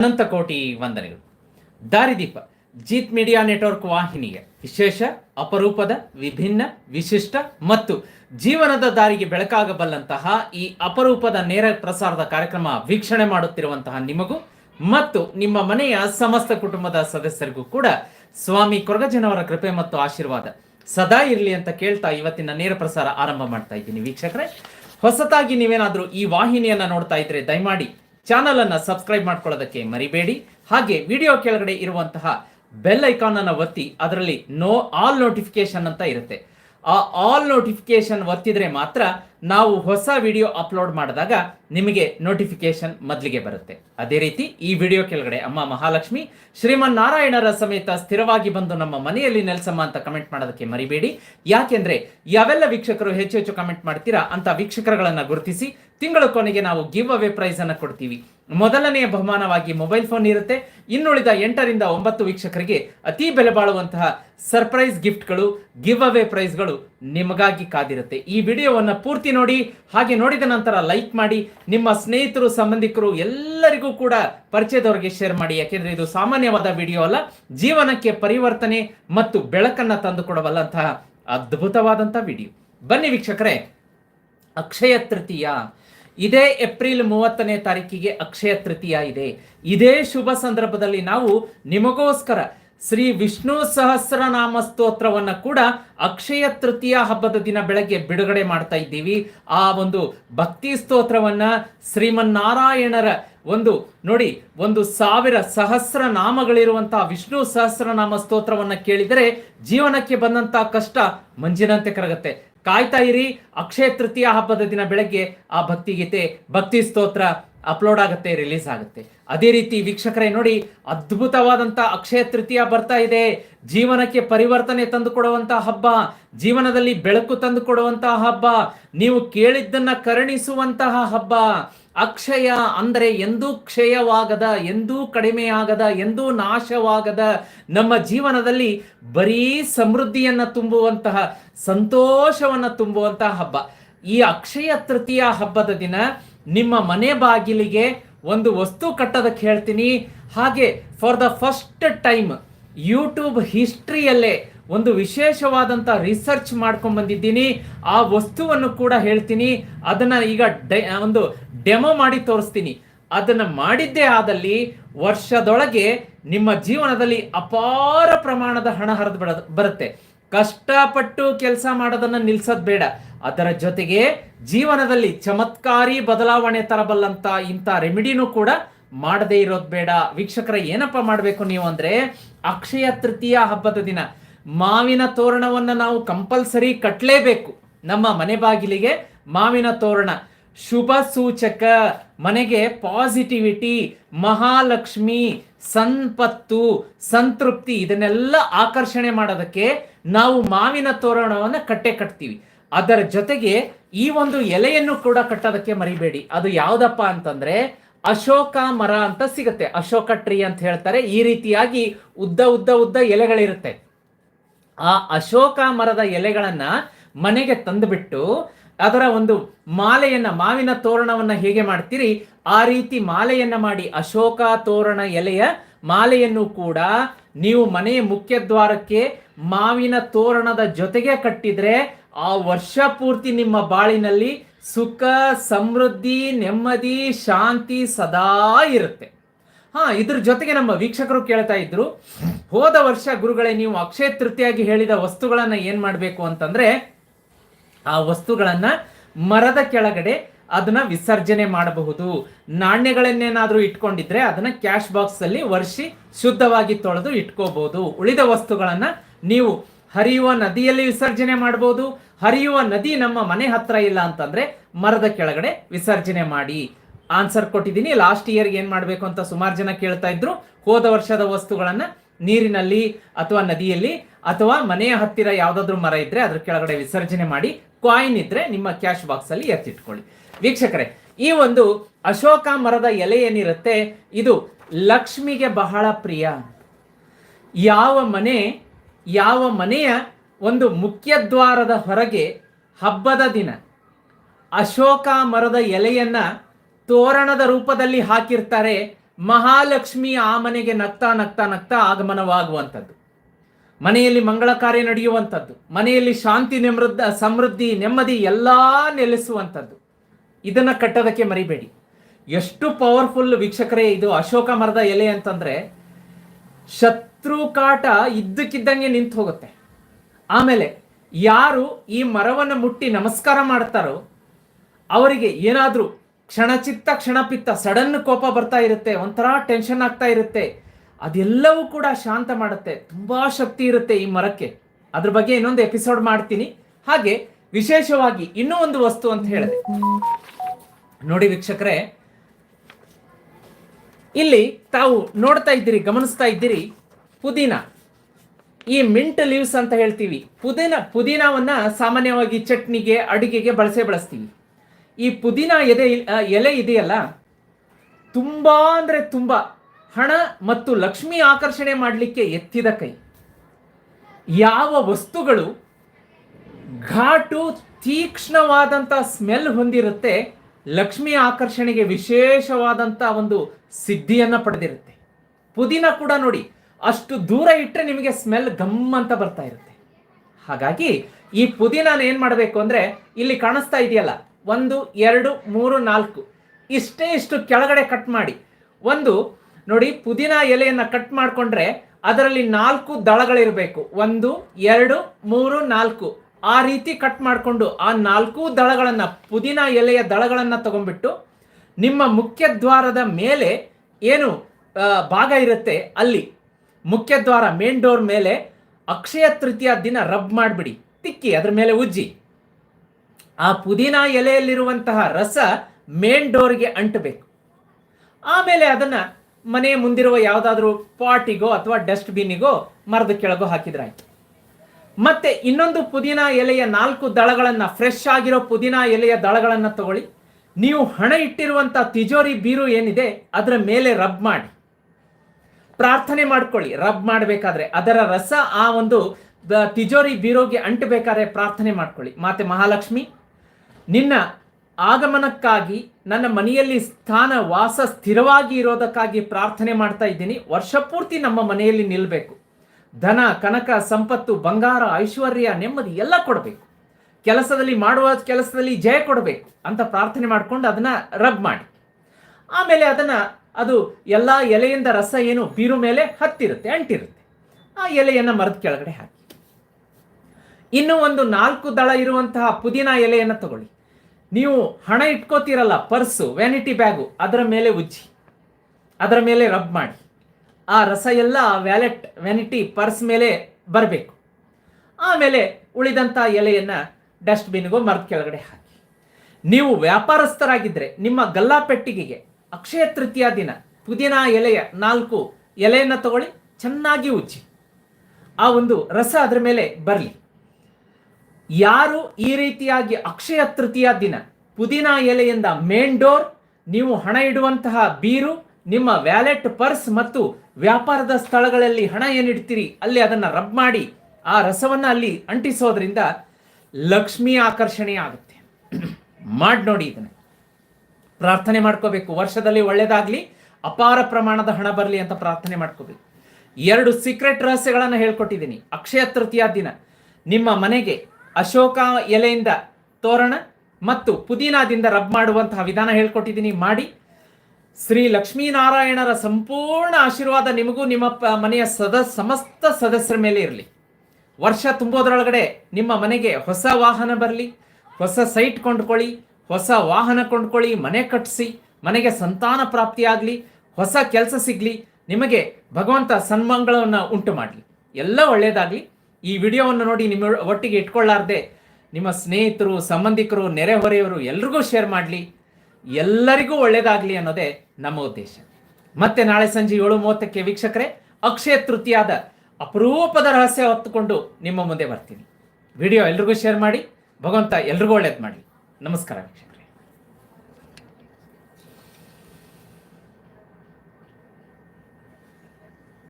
ಅನಂತ ಕೋಟಿ ವಂದನೆಗಳು. ದಾರಿದೀಪ, Jeet media network ವಾಹಿನಿಯ ವಿಶೇಷ, ಅಪರೂಪದ, ವಿಭಿನ್ನ, ವಿಶಿಷ್ಟ ಮತ್ತು ಜೀವನದ ದಾರಿಗೆ ಬೆಳಕಾಗಬಲ್ಲಂತಹ ಈ ಅಪರೂಪದ ನೇರ ಪ್ರಸಾರದ ಕಾರ್ಯಕ್ರಮ ವೀಕ್ಷಣೆ ಮಾಡುತ್ತಿರುವಂತಹ ನಿಮಗೂ ಮತ್ತು ನಿಮ್ಮ ಮನೆಯ ಸಮಸ್ತ ಕುಟುಂಬದ ಸದಸ್ಯರಿಗೂ ಕೂಡ ಸ್ವಾಮಿ ಕೊರಗಜನವರ ಕೃಪೆ ಮತ್ತು ಆಶೀರ್ವಾದ ಸದಾ ಇರಲಿ ಅಂತ ಕೇಳ್ತಾ ಇವತ್ತಿನ ನೇರ ಪ್ರಸಾರ ಆರಂಭ ಮಾಡ್ತಾ ಇದ್ದೀನಿ ವೀಕ್ಷಕರೇ. ಹೊಸತಾಗಿ ನೀವೇನಾದರೂ ಈ ವಾಹಿನಿಯನ್ನ ನೋಡ್ತಾ ಇದ್ರೆ ದಯಮಾಡಿ ಚಾನಲ್ ಅನ್ನ ಸಬ್ಸ್ಕ್ರೈಬ್ ಮಾಡ್ಕೊಳ್ಳೋದಕ್ಕೆ ಮರಿಬೇಡಿ. ಹಾಗೆ ವಿಡಿಯೋ ಕೆಳಗಡೆ ಇರುವಂತಹ ಬೆಲ್ ಐಕಾನ್ ಅನ್ನ ಒತ್ತಿ, ಅದರಲ್ಲಿ ನೋ ಆಲ್ ನೋಟಿಫಿಕೇಶನ್ ಅಂತ ಇರುತ್ತೆ. ಆ ಆಲ್ ನೋಟಿಫಿಕೇಶನ್ ಒತ್ತಿದ್ರೆ ಮಾತ್ರ ನಾವು ಹೊಸ ವಿಡಿಯೋ ಅಪ್ಲೋಡ್ ಮಾಡಿದಾಗ ನಿಮಗೆ ನೋಟಿಫಿಕೇಶನ್ ಮೊದಲಿಗೆ ಬರುತ್ತೆ. ಅದೇ ರೀತಿ ಈ ವಿಡಿಯೋ ಕೆಳಗಡೆ ಅಮ್ಮ ಮಹಾಲಕ್ಷ್ಮಿ, ಶ್ರೀಮನ್ ನಾರಾಯಣರ ಸಮೇತ ಸ್ಥಿರವಾಗಿ ಬಂದು ನಮ್ಮ ಮನೆಯಲ್ಲಿ ನೆಲೆಸಮ್ಮ ಅಂತ ಕಮೆಂಟ್ ಮಾಡೋದಕ್ಕೆ ಮರಿಬೇಡಿ. ಯಾಕೆಂದ್ರೆ ಯಾವೆಲ್ಲ ವೀಕ್ಷಕರು ಹೆಚ್ಚು ಹೆಚ್ಚು ಕಮೆಂಟ್ ಮಾಡ್ತೀರಾ ಅಂತ ವೀಕ್ಷಕರುಗಳನ್ನು ಗುರುತಿಸಿ ತಿಂಗಳ ಕೊನೆಗೆ ನಾವು ಗಿವ್ ಅವೇ ಪ್ರೈಸ್ ಅನ್ನು ಕೊಡ್ತೀವಿ. ಮೊದಲನೆಯ ಬಹುಮಾನವಾಗಿ ಮೊಬೈಲ್ ಫೋನ್ ಇರುತ್ತೆ. ಇನ್ನುಳಿದ ಎಂಟರಿಂದ ಒಂಬತ್ತು ವೀಕ್ಷಕರಿಗೆ ಅತಿ ಬೆಲೆ ಬಾಳುವಂತಹ ಸರ್ಪ್ರೈಸ್ ಗಿಫ್ಟ್ಗಳು ಗಿವ್ ಅವೇ ಪ್ರೈಸ್ಗಳು ನಿಮಗಾಗಿ ಕಾದಿರುತ್ತೆ. ಈ ವಿಡಿಯೋವನ್ನು ಪೂರ್ತಿ ನೋಡಿ, ಹಾಗೆ ನೋಡಿದ ನಂತರ ಲೈಕ್ ಮಾಡಿ, ನಿಮ್ಮ ಸ್ನೇಹಿತರು, ಸಂಬಂಧಿಕರು ಎಲ್ಲರಿಗೂ ಕೂಡ ಪರಿಚಯದವರಿಗೆ ಶೇರ್ ಮಾಡಿ. ಯಾಕೆಂದರೆ ಇದು ಸಾಮಾನ್ಯವಾದ ವಿಡಿಯೋ ಅಲ್ಲ, ಜೀವನಕ್ಕೆ ಪರಿವರ್ತನೆ ಮತ್ತು ಬೆಳಕನ್ನ ತಂದು ಅದ್ಭುತವಾದಂಥ ವಿಡಿಯೋ. ಬನ್ನಿ ವೀಕ್ಷಕರೇ, ಅಕ್ಷಯ ತೃತೀಯ. ಇದೇ ಏಪ್ರಿಲ್ ಮೂವತ್ತನೇ ತಾರೀಕಿಗೆ ಅಕ್ಷಯ ತೃತೀಯ ಇದೆ. ಇದೇ ಶುಭ ಸಂದರ್ಭದಲ್ಲಿ ನಾವು ನಿಮಗೋಸ್ಕರ ಶ್ರೀ ವಿಷ್ಣು ಸಹಸ್ರನಾಮ ಸ್ತೋತ್ರವನ್ನ ಕೂಡ ಅಕ್ಷಯ ತೃತೀಯ ಹಬ್ಬದ ದಿನ ಬೆಳಗ್ಗೆ ಬಿಡುಗಡೆ ಮಾಡ್ತಾ ಇದ್ದೀವಿ. ಆ ಒಂದು ಭಕ್ತಿ ಸ್ತೋತ್ರವನ್ನ ಶ್ರೀಮನ್ನಾರಾಯಣರ ಒಂದು ನೋಡಿ, ಒಂದು ಸಾವಿರ ಸಹಸ್ರ ನಾಮಗಳಿರುವಂತಹ ವಿಷ್ಣು ಸಹಸ್ರನಾಮ ಸ್ತೋತ್ರವನ್ನ ಕೇಳಿದರೆ ಜೀವನಕ್ಕೆ ಬಂದಂತಹ ಕಷ್ಟ ಮಂಜಿನಂತೆ ಕರಗತ್ತೆ. ಕಾಯ್ತಾ ಇರಿ, ಅಕ್ಷಯ ತೃತೀಯ ಹಬ್ಬದ ದಿನ ಬೆಳಗ್ಗೆ ಆ ಭಕ್ತಿಗೀತೆ, ಭಕ್ತಿ ಸ್ತೋತ್ರ ಅಪ್ಲೋಡ್ ಆಗುತ್ತೆ, ರಿಲೀಸ್ ಆಗುತ್ತೆ. ಅದೇ ರೀತಿ ವೀಕ್ಷಕರೇ, ನೋಡಿ, ಅದ್ಭುತವಾದಂತ ಅಕ್ಷಯ ತೃತೀಯ ಬರ್ತಾ ಇದೆ. ಜೀವನಕ್ಕೆ ಪರಿವರ್ತನೆ ತಂದು ಕೊಡುವಂತಹ ಹಬ್ಬ, ಜೀವನದಲ್ಲಿ ಬೆಳಕು ತಂದು ಕೊಡುವಂತಹ ಹಬ್ಬ, ನೀವು ಕೇಳಿದ್ದನ್ನ ಕರುಣಿಸುವಂತಹ ಹಬ್ಬ. ಅಕ್ಷಯ ಅಂದರೆ ಎಂದೂ ಕ್ಷಯವಾಗದ, ಎಂದೂ ಕಡಿಮೆಯಾಗದ, ಎಂದೂ ನಾಶವಾಗದ, ನಮ್ಮ ಜೀವನದಲ್ಲಿ ಬರೀ ಸಮೃದ್ಧಿಯನ್ನು ತುಂಬುವಂತಹ, ಸಂತೋಷವನ್ನು ತುಂಬುವಂತಹ ಹಬ್ಬ. ಈ ಅಕ್ಷಯ ತೃತೀಯ ಹಬ್ಬದ ದಿನ ನಿಮ್ಮ ಮನೆ ಬಾಗಿಲಿಗೆ ಒಂದು ವಸ್ತು ಕಟ್ಟೋದಕ್ಕೆ ಹೇಳ್ತೀನಿ. ಹಾಗೆ for the first time YouTube ಹಿಸ್ಟ್ರಿಯಲ್ಲೇ ಒಂದು ವಿಶೇಷವಾದಂಥ ರಿಸರ್ಚ್ ಮಾಡ್ಕೊಂಡು ಬಂದಿದ್ದೀನಿ. ಆ ವಸ್ತುವನ್ನು ಕೂಡ ಹೇಳ್ತೀನಿ. ಅದನ್ನು ಈಗ ಡೆ ಒಂದು ಡೆಮೋ ಮಾಡಿ ತೋರಿಸ್ತೀನಿ. ಅದನ್ನು ಮಾಡಿದ್ದೇ ಆದಲ್ಲಿ ವರ್ಷದೊಳಗೆ ನಿಮ್ಮ ಜೀವನದಲ್ಲಿ ಅಪಾರ ಪ್ರಮಾಣದ ಹಣ ಹರಿದು ಬರುತ್ತೆ. ಕಷ್ಟಪಟ್ಟು ಕೆಲಸ ಮಾಡೋದನ್ನು ನಿಲ್ಸೋದು ಬೇಡ. ಅದರ ಜೊತೆಗೆ ಜೀವನದಲ್ಲಿ ಚಮತ್ಕಾರಿ ಬದಲಾವಣೆ ತರಬಲ್ಲಂತ ಇಂಥ ರೆಮಿಡಿನೂ ಕೂಡ ಮಾಡದೇ ಇರೋದು ಬೇಡ. ವೀಕ್ಷಕರ, ಏನಪ್ಪ ಮಾಡಬೇಕು ನೀವು ಅಂದ್ರೆ ಅಕ್ಷಯ ತೃತೀಯ ಹಬ್ಬದ ದಿನ. ಮಾವಿನ ತೋರಣವನ್ನು ನಾವು ಕಂಪಲ್ಸರಿ ಕಟ್ಟಲೇಬೇಕು ನಮ್ಮ ಮನೆ ಬಾಗಿಲಿಗೆ ಮಾವಿನ ತೋರಣ. ಶುಭ ಸೂಚಕ. ಮನೆಗೆ ಪಾಸಿಟಿವಿಟಿ, ಮಹಾಲಕ್ಷ್ಮಿ, ಸಂಪತ್ತು, ಸಂತೃಪ್ತಿ ಇದನ್ನೆಲ್ಲ ಆಕರ್ಷಣೆ ಮಾಡೋದಕ್ಕೆ ನಾವು ಮಾವಿನ ತೋರಣವನ್ನು ಕಟ್ಟೆ ಕಟ್ತೀವಿ. ಅದರ ಜೊತೆಗೆ ಈ ಒಂದು ಎಲೆಯನ್ನು ಕೂಡ ಕಟ್ಟೋದಕ್ಕೆ ಮರಿಬೇಡಿ. ಅದು ಯಾವುದಪ್ಪ ಅಂತಂದ್ರೆ ಅಶೋಕ ಮರ ಅಂತ ಸಿಗುತ್ತೆ. ಅಶೋಕ ಟ್ರೀ ಅಂತ ಹೇಳ್ತಾರೆ. ಈ ರೀತಿಯಾಗಿ ಉದ್ದ ಉದ್ದ ಉದ್ದ ಎಲೆಗಳಿರುತ್ತೆ. ಆ ಅಶೋಕ ಮರದ ಎಲೆಗಳನ್ನ ಮನೆಗೆ ತಂದುಬಿಟ್ಟು ಅದರ ಒಂದು ಮಾಲೆಯನ್ನ, ಮಾವಿನ ತೋರಣವನ್ನ ಹೇಗೆ ಮಾಡ್ತೀರಿ? ಆ ರೀತಿ ಮಾಲೆಯನ್ನ ಮಾಡಿ ಅಶೋಕ ತೋರಣ ಎಲೆಯ ಮಾಲೆಯನ್ನು ಕೂಡ ನೀವು ಮನೆಯ ಮುಖ್ಯ ದ್ವಾರಕ್ಕೆ ಮಾವಿನ ತೋರಣದ ಜೊತೆಗೆ ಕಟ್ಟಿದ್ರೆ ಆ ವರ್ಷ ಪೂರ್ತಿ ನಿಮ್ಮ ಬಾಳಿನಲ್ಲಿ ಸುಖ, ಸಮೃದ್ಧಿ, ನೆಮ್ಮದಿ, ಶಾಂತಿ ಸದಾ ಇರುತ್ತೆ. ಹಾ, ಇದ್ರ ಜೊತೆಗೆ ನಮ್ಮ ವೀಕ್ಷಕರು ಕೇಳ್ತಾ ಇದ್ರು, ಹೋದ ವರ್ಷ ಗುರುಗಳೇ ನೀವು ಅಕ್ಷಯ ತೃತೀಯಾಗಿ ಹೇಳಿದ ವಸ್ತುಗಳನ್ನ ಏನ್ ಮಾಡಬೇಕು ಅಂತಂದ್ರೆ, ಆ ವಸ್ತುಗಳನ್ನ ಮರದ ಕೆಳಗಡೆ ಅದನ್ನ ವಿಸರ್ಜನೆ ಮಾಡಬಹುದು. ನಾಣ್ಯಗಳನ್ನೇನಾದ್ರೂ ಇಟ್ಕೊಂಡಿದ್ರೆ ಅದನ್ನ ಕ್ಯಾಶ್ ಬಾಕ್ಸ್ ಅಲ್ಲಿ ವರ್ಷಿ ಶುದ್ಧವಾಗಿ ತೊಳೆದು ಇಟ್ಕೋಬಹುದು. ಉಳಿದ ವಸ್ತುಗಳನ್ನ ನೀವು ಹರಿಯುವ ನದಿಯಲ್ಲಿ ವಿಸರ್ಜನೆ ಮಾಡಬಹುದು ಹರಿಯುವ ನದಿ ನಮ್ಮ ಮನೆ ಹತ್ರ ಇಲ್ಲ ಅಂತಂದ್ರೆ ಮರದ ಕೆಳಗಡೆ ವಿಸರ್ಜನೆ ಮಾಡಿ. ಆನ್ಸರ್ ಕೊಟ್ಟಿದ್ದೀನಿ. ಲಾಸ್ಟ್ ಇಯರ್ಗೆ ಏನು ಮಾಡಬೇಕು ಅಂತ ಸುಮಾರು ಜನ ಕೇಳ್ತಾ ಇದ್ರು. ಹೋದ ವರ್ಷದ ವಸ್ತುಗಳನ್ನು ನೀರಿನಲ್ಲಿ ಅಥವಾ ನದಿಯಲ್ಲಿ ಅಥವಾ ಮನೆಯ ಹತ್ತಿರ ಯಾವುದಾದ್ರೂ ಮರ ಇದ್ರೆ ಅದ್ರ ಕೆಳಗಡೆ ವಿಸರ್ಜನೆ ಮಾಡಿ. ಕಾಯಿನ್ ಇದ್ರೆ ನಿಮ್ಮ ಕ್ಯಾಶ್ ಬಾಕ್ಸ್ ಅಲ್ಲಿ ಎತ್ತಿಟ್ಕೊಳ್ಳಿ. ವೀಕ್ಷಕರೇ, ಈ ಒಂದು ಅಶೋಕ ಮರದ ಎಲೆ ಏನಿರುತ್ತೆ? ಇದು ಲಕ್ಷ್ಮಿಗೆ ಬಹಳ ಪ್ರಿಯ. ಯಾವ ಮನೆ ಯಾವ ಮನೆಯ ಒಂದು ಮುಖ್ಯದ್ವಾರದ ಹೊರಗೆ ಹಬ್ಬದ ದಿನ ಅಶೋಕ ಮರದ ಎಲೆಯನ್ನ ತೋರಣದ ರೂಪದಲ್ಲಿ ಹಾಕಿರ್ತಾರೆ, ಮಹಾಲಕ್ಷ್ಮಿ ಆ ಮನೆಗೆ ನಗ್ತಾ ನಗ್ತಾ ನಗ್ತಾ ಆಗಮನವಾಗುವಂಥದ್ದು. ಮನೆಯಲ್ಲಿ ಮಂಗಳ ಕಾರ್ಯ ನಡೆಯುವಂಥದ್ದು, ಮನೆಯಲ್ಲಿ ಶಾಂತಿ ನೆಮೃದ್ಧ ಸಮೃದ್ಧಿ, ನೆಮ್ಮದಿ ಎಲ್ಲ ನೆಲೆಸುವಂಥದ್ದು. ಇದನ್ನ ಕಟ್ಟೋದಕ್ಕೆ ಮರಿಬೇಡಿ. ಎಷ್ಟು ಪವರ್ಫುಲ್ ವೀಕ್ಷಕರೇ ಇದು ಅಶೋಕ ಮರದ ಎಲೆ ಅಂತಂದ್ರೆ ಶತ್ರು ಕಾಟ ಇದ್ದಕ್ಕಿದ್ದಂಗೆ ನಿಂತು ಹೋಗುತ್ತೆ. ಆಮೇಲೆ ಯಾರು ಈ ಮರವನ್ನು ಮುಟ್ಟಿ ನಮಸ್ಕಾರ ಮಾಡ್ತಾರೋ, ಅವರಿಗೆ ಏನಾದರೂ ಕ್ಷಣಚಿತ್ತ ಕ್ಷಣಪಿತ್ತ ಸಡನ್ ಕೋಪ ಬರ್ತಾ ಇರುತ್ತೆ, ಒಂಥರ ಟೆನ್ಷನ್ ಆಗ್ತಾ ಇರುತ್ತೆ, ಅದೆಲ್ಲವೂ ಕೂಡ ಶಾಂತ ಮಾಡುತ್ತೆ, ತುಂಬಾ ಶಕ್ತಿ ಇರುತ್ತೆ ಈ ಮರಕ್ಕೆ. ಅದ್ರ ಬಗ್ಗೆ ಇನ್ನೊಂದು ಎಪಿಸೋಡ್ ಮಾಡ್ತೀನಿ. ಹಾಗೆ ವಿಶೇಷವಾಗಿ ಇನ್ನೂ ಒಂದು ವಸ್ತು ಅಂತ ಹೇಳಿದೆ. ನೋಡಿ ವೀಕ್ಷಕರೇ, ಇಲ್ಲಿ ತಾವು ನೋಡ್ತಾ ಇದ್ದೀರಿ, ಗಮನಿಸ್ತಾ ಇದ್ದೀರಿ ಪುದೀನ. ಈ ಮಿಂಟ್ ಲೀವ್ಸ್ ಅಂತ ಹೇಳ್ತೀವಿ. ಪುದೀನ, ಪುದೀನವನ್ನು ಸಾಮಾನ್ಯವಾಗಿ ಚಟ್ನಿಗೆ, ಅಡುಗೆಗೆ ಬಳಸೇ ಬಳಸ್ತೀವಿ. ಈ ಪುದೀನ ಎದೆ ಎಲೆ ಇದೆಯಲ್ಲ, ತುಂಬ ಅಂದರೆ ತುಂಬಾ ಹಣ ಮತ್ತು ಲಕ್ಷ್ಮಿ ಆಕರ್ಷಣೆ ಮಾಡಲಿಕ್ಕೆ ಎತ್ತಿದ ಕೈ. ಯಾವ ವಸ್ತುಗಳು ಘಾಟು ತೀಕ್ಷ್ಣವಾದಂಥ ಸ್ಮೆಲ್ ಹೊಂದಿರುತ್ತೆ, ಲಕ್ಷ್ಮಿ ಆಕರ್ಷಣೆಗೆ ವಿಶೇಷವಾದಂಥ ಒಂದು ಸಿದ್ಧಿಯನ್ನು ಪಡೆದಿರುತ್ತೆ. ಪುದೀನ ಕೂಡ ನೋಡಿ ಅಷ್ಟು ದೂರ ಇಟ್ಟರೆ ನಿಮಗೆ ಸ್ಮೆಲ್ ಗಮ್ ಅಂತ ಬರ್ತಾ ಇರುತ್ತೆ. ಹಾಗಾಗಿ ಈ ಪುದೀನಾನ ಏನು ಮಾಡಬೇಕು ಅಂದ್ರೆ ಇಲ್ಲಿ ಕಾಣಿಸ್ತಾ ಇದೆಯಲ್ಲ, ಒಂದು, ಎರಡು, ಮೂರು, ನಾಲ್ಕು, ಇಷ್ಟೇ ಇಷ್ಟು ಕೆಳಗಡೆ ಕಟ್ ಮಾಡಿ. ಒಂದು, ನೋಡಿ ಪುದೀನ ಎಲೆಯನ್ನ ಕಟ್ ಮಾಡಿಕೊಂಡ್ರೆ ಅದರಲ್ಲಿ ನಾಲ್ಕು ದಳಗಳಿರಬೇಕು. ಒಂದು, ಎರಡು, ಮೂರು, ನಾಲ್ಕು. ಆ ರೀತಿ ಕಟ್ ಮಾಡಿಕೊಂಡು ಆ ನಾಲ್ಕು ದಳಗಳನ್ನ, ಪುದೀನ ಎಲೆಯ ದಳಗಳನ್ನ ತಗೊಂಡ್ಬಿಟ್ಟು ನಿಮ್ಮ ಮುಖ್ಯ ದ್ವಾರದ ಮೇಲೆ ಏನು ಭಾಗ ಇರುತ್ತೆ, ಅಲ್ಲಿ ಮುಖ್ಯ ದ್ವಾರ ಮೇನ್ ಡೋರ್ ಮೇಲೆ ಅಕ್ಷಯ ತೃತೀಯ ದಿನ ರಬ್ ಮಾಡಿಬಿಡಿ. ತಿಕ್ಕಿ, ಅದ್ರ ಮೇಲೆ ಉಜ್ಜಿ. ಆ ಪುದೀನ ಎಲೆಯಲ್ಲಿರುವಂತಹ ರಸ ಮೇನ್ ಡೋರ್ಗೆ ಅಂಟಬೇಕು. ಆಮೇಲೆ ಅದನ್ನ ಮನೆ ಮುಂದಿರುವ ಯಾವುದಾದ್ರೂ ಪಾಟಿಗೋ ಅಥವಾ ಡಸ್ಟ್ ಬಿನ್ನಿಗೋ ಮರದ ಕೆಳಗೋ ಹಾಕಿದ್ರಾಯ್ತು. ಮತ್ತೆ ಇನ್ನೊಂದು ಪುದೀನ ಎಲೆಯ ನಾಲ್ಕು ದಳಗಳನ್ನು ಫ್ರೆಶ್ ಆಗಿರೋ ಪುದೀನ ಎಲೆಯ ದಳಗಳನ್ನು ತಗೊಳ್ಳಿ. ನೀವು ಹಣ ಇಟ್ಟಿರುವಂಥ ತಿಜೋರಿ ಬೀರು ಏನಿದೆ, ಅದರ ಮೇಲೆ ರಬ್ ಮಾಡಿ. ಪ್ರಾರ್ಥನೆ ಮಾಡ್ಕೊಳ್ಳಿ, ರಬ್ ಮಾಡಬೇಕಾದ್ರೆ. ಅದರ ರಸ ಆ ಒಂದು ತಿಜೋರಿ ಬೀರೋಗೆ ಅಂಟಬೇಕಾದ್ರೆ ಪ್ರಾರ್ಥನೆ ಮಾಡ್ಕೊಳ್ಳಿ. ಮಾತೆ ಮಹಾಲಕ್ಷ್ಮಿ, ನಿನ್ನ ಆಗಮನಕ್ಕಾಗಿ, ನನ್ನ ಮನೆಯಲ್ಲಿ ಸ್ಥಾನ, ವಾಸ ಸ್ಥಿರವಾಗಿ ಇರೋದಕ್ಕಾಗಿ ಪ್ರಾರ್ಥನೆ ಮಾಡ್ತಾ ಇದ್ದೀನಿ. ವರ್ಷ ಪೂರ್ತಿ ನಮ್ಮ ಮನೆಯಲ್ಲಿ ನಿಲ್ಲಬೇಕು ಧನ, ಕನಕ, ಸಂಪತ್ತು, ಬಂಗಾರ, ಐಶ್ವರ್ಯ, ನೆಮ್ಮದಿ ಎಲ್ಲ ಕೊಡಬೇಕು. ಕೆಲಸದಲ್ಲಿ ಮಾಡುವ ಕೆಲಸದಲ್ಲಿ ಜಯ ಕೊಡಬೇಕು ಅಂತ ಪ್ರಾರ್ಥನೆ ಮಾಡ್ಕೊಂಡು ಅದನ್ನ ರಬ್ ಮಾಡಿ. ಆಮೇಲೆ ಅದನ್ನ ಅದು ಎಲ್ಲ ಎಲೆಯಿಂದ ರಸ ಏನು ಬೀರು ಮೇಲೆ ಹತ್ತಿರುತ್ತೆ, ಅಂಟಿರುತ್ತೆ. ಆ ಎಲೆಯನ್ನು ಮರದ ಕೆಳಗಡೆ ಹಾಕಿ. ಇನ್ನು ಒಂದು ನಾಲ್ಕು ದಳ ಇರುವಂತಹ ಪುದೀನ ಎಲೆಯನ್ನು ತಗೊಳ್ಳಿ. ನೀವು ಹಣ ಇಟ್ಕೋತೀರಲ್ಲ, ಪರ್ಸು ವ್ಯಾನಿಟಿ ಬ್ಯಾಗು ಅದರ ಮೇಲೆ ಉಜ್ಜಿ. ಅದರ ಮೇಲೆ ರಬ್ ಮಾಡಿ. ಆ ರಸ ಎಲ್ಲ ವ್ಯಾಲೆಟ್ ವ್ಯಾನಿಟಿ ಪರ್ಸ್ ಮೇಲೆ ಬರಬೇಕು. ಆಮೇಲೆ ಉಳಿದಂಥ ಎಲೆಯನ್ನು ಡಸ್ಟ್ಬಿನ್ಗೂ ಮರದ ಕೆಳಗಡೆ ಹಾಕಿ. ನೀವು ವ್ಯಾಪಾರಸ್ಥರಾಗಿದ್ದರೆ ನಿಮ್ಮ ಗಲ್ಲಾ ಪೆಟ್ಟಿಗೆಗೆ ಅಕ್ಷಯ ತೃತೀಯ ದಿನ, ಪುದೀನ ಎಲೆಯ ನಾಲ್ಕು ಎಲೆಯನ್ನು ತಗೊಳ್ಳಿ, ಚೆನ್ನಾಗಿ ಉಜ್ಜಿ. ಆ ಒಂದು ರಸ ಅದರ ಮೇಲೆ ಬರಲಿ. ಯಾರು ಈ ರೀತಿಯಾಗಿ ಅಕ್ಷಯ ತೃತೀಯ ದಿನ, ಪುದೀನ ಎಲೆಯಿಂದ ಮೇನ್ ಡೋರ್, ನೀವು ಹಣ ಇಡುವಂತಹ ಬೀರು, ನಿಮ್ಮ ವ್ಯಾಲೆಟ್, ಪರ್ಸ್ ಮತ್ತು ವ್ಯಾಪಾರದ ಸ್ಥಳಗಳಲ್ಲಿ ಹಣ ಏನಿಡ್ತೀರಿ, ಅಲ್ಲಿ ಅದನ್ನು ರಬ್ ಮಾಡಿ, ಆ ರಸವನ್ನು ಅಲ್ಲಿ ಅಂಟಿಸೋದ್ರಿಂದ ಲಕ್ಷ್ಮಿ ಆಕರ್ಷಣೆ ಆಗುತ್ತೆ. ಮಾಡಿ ನೋಡಿ ಇದನ್ನ. ಪ್ರಾರ್ಥನೆ ಮಾಡ್ಕೋಬೇಕು. ವರ್ಷದಲ್ಲಿ ಒಳ್ಳೇದಾಗ್ಲಿ, ಅಪಾರ ಪ್ರಮಾಣದ ಹಣ ಬರಲಿ ಅಂತ ಪ್ರಾರ್ಥನೆ ಮಾಡ್ಕೋಬೇಕು. ಎರಡು ಸೀಕ್ರೆಟ್ ರಹಸ್ಯಗಳನ್ನು ಹೇಳ್ಕೊಟ್ಟಿದ್ದೀನಿ. ಅಕ್ಷಯ ತೃತೀಯ ದಿನ. ನಿಮ್ಮ ಮನೆಗೆ ಅಶೋಕ ಎಲೆಯಿಂದ ತೋರಣ ಮತ್ತು ಪುದೀನಾದಿಂದ ರಬ್ ಮಾಡುವಂತಹ ವಿಧಾನ ಹೇಳ್ಕೊಟ್ಟಿದ್ದೀನಿ. ಮಾಡಿ. ಶ್ರೀ ಲಕ್ಷ್ಮೀನಾರಾಯಣರ ಸಂಪೂರ್ಣ ಆಶೀರ್ವಾದ ನಿಮಗೂ, ನಿಮ್ಮ ಮನೆಯ ಸದ, ಸಮಸ್ತ ಸದಸ್ಯರ ಮೇಲೆ ಇರಲಿ. ವರ್ಷ ತುಂಬೋದ್ರೊಳಗಡೆ ನಿಮ್ಮ ಮನೆಗೆ ಹೊಸ ವಾಹನ ಬರಲಿ, ಹೊಸ ಸೈಟ್ ಕೊಂಡ್ಕೊಳ್ಳಿ. ಹೊಸ ವಾಹನ ಕೊಂಡ್ಕೊಳ್ಳಿ, ಮನೆ ಕಟ್ಟಿಸಿ ಮನೆಗೆ ಸಂತಾನ ಪ್ರಾಪ್ತಿಯಾಗಲಿ ಹೊಸ ಕೆಲಸ ಸಿಗಲಿ, ನಿಮಗೆ ಭಗವಂತ ಸನ್ಮಂಗಳವನ್ನು ಉಂಟು ಮಾಡಲಿ. ಎಲ್ಲ ಒಳ್ಳೆಯದಾಗಲಿ ಈ ವಿಡಿಯೋವನ್ನು ನೋಡಿ ನಿಮ್ಮ ಒಟ್ಟಿಗೆ ಇಟ್ಕೊಳ್ಳಾರ್ದೆ ನಿಮ್ಮ ಸ್ನೇಹಿತರು, ಸಂಬಂಧಿಕರು ನೆರೆಹೊರೆಯವರು ಎಲ್ರಿಗೂ ಶೇರ್ ಮಾಡಲಿ. ಎಲ್ಲರಿಗೂ ಒಳ್ಳೆಯದಾಗಲಿ ಅನ್ನೋದೇ ನಮ್ಮ ಉದ್ದೇಶ. ಮತ್ತೆ ನಾಳೆ ಸಂಜೆ ಏಳು ಮೂವತ್ತಕ್ಕೆ ವೀಕ್ಷಕರೇ, ಅಕ್ಷಯ ತೃತೀಯಾದ ಅಪರೂಪದ ರಹಸ್ಯ ಹೊತ್ತುಕೊಂಡು ನಿಮ್ಮ ಮುಂದೆ ಬರ್ತೀನಿ. ವಿಡಿಯೋ ಎಲ್ರಿಗೂ ಶೇರ್ ಮಾಡಿ, ಭಗವಂತ ಎಲ್ರಿಗೂ ಒಳ್ಳೇದು ಮಾಡಿ ನಮಸ್ಕಾರ ವೀಕ್ಷಕ